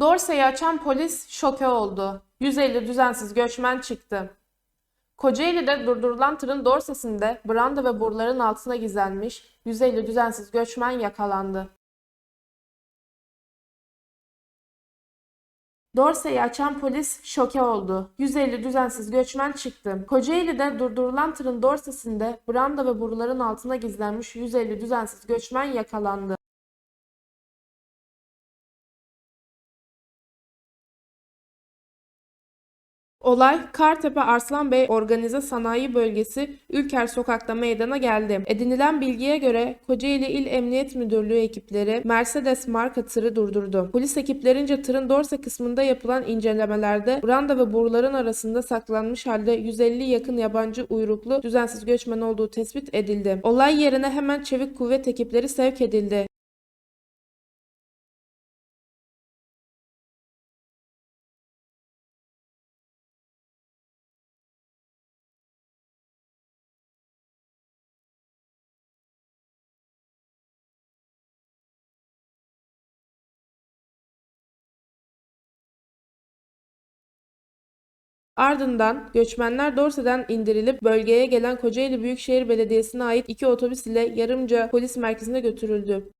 Dorsey'i açan polis şoke oldu. 150 düzensiz göçmen çıktı. Kocaeli'de durdurulan tırın dorsesinde branda ve boruların altına gizlenmiş 150 düzensiz göçmen yakalandı. Dorsey'i açan polis şoke oldu. 150 düzensiz göçmen çıktı. Kocaeli'de durdurulan tırın dorsesinde branda ve boruların altına gizlenmiş 150 düzensiz göçmen yakalandı. Olay Kartepe Arslanbey Organize Sanayi Bölgesi Ülker Sokak'ta meydana geldi. Edinilen bilgiye göre Kocaeli İl Emniyet Müdürlüğü ekipleri Mercedes marka tırı durdurdu. Polis ekiplerince tırın dorse kısmında yapılan incelemelerde branda ve boruların arasında saklanmış halde 150 yakın yabancı uyruklu düzensiz göçmen olduğu tespit edildi. Olay yerine hemen çevik kuvvet ekipleri sevk edildi. Ardından göçmenler Dorse'den indirilip bölgeye gelen Kocaeli Büyükşehir Belediyesi'ne ait iki otobüs ile Yarımca Polis Merkezi'ne götürüldü.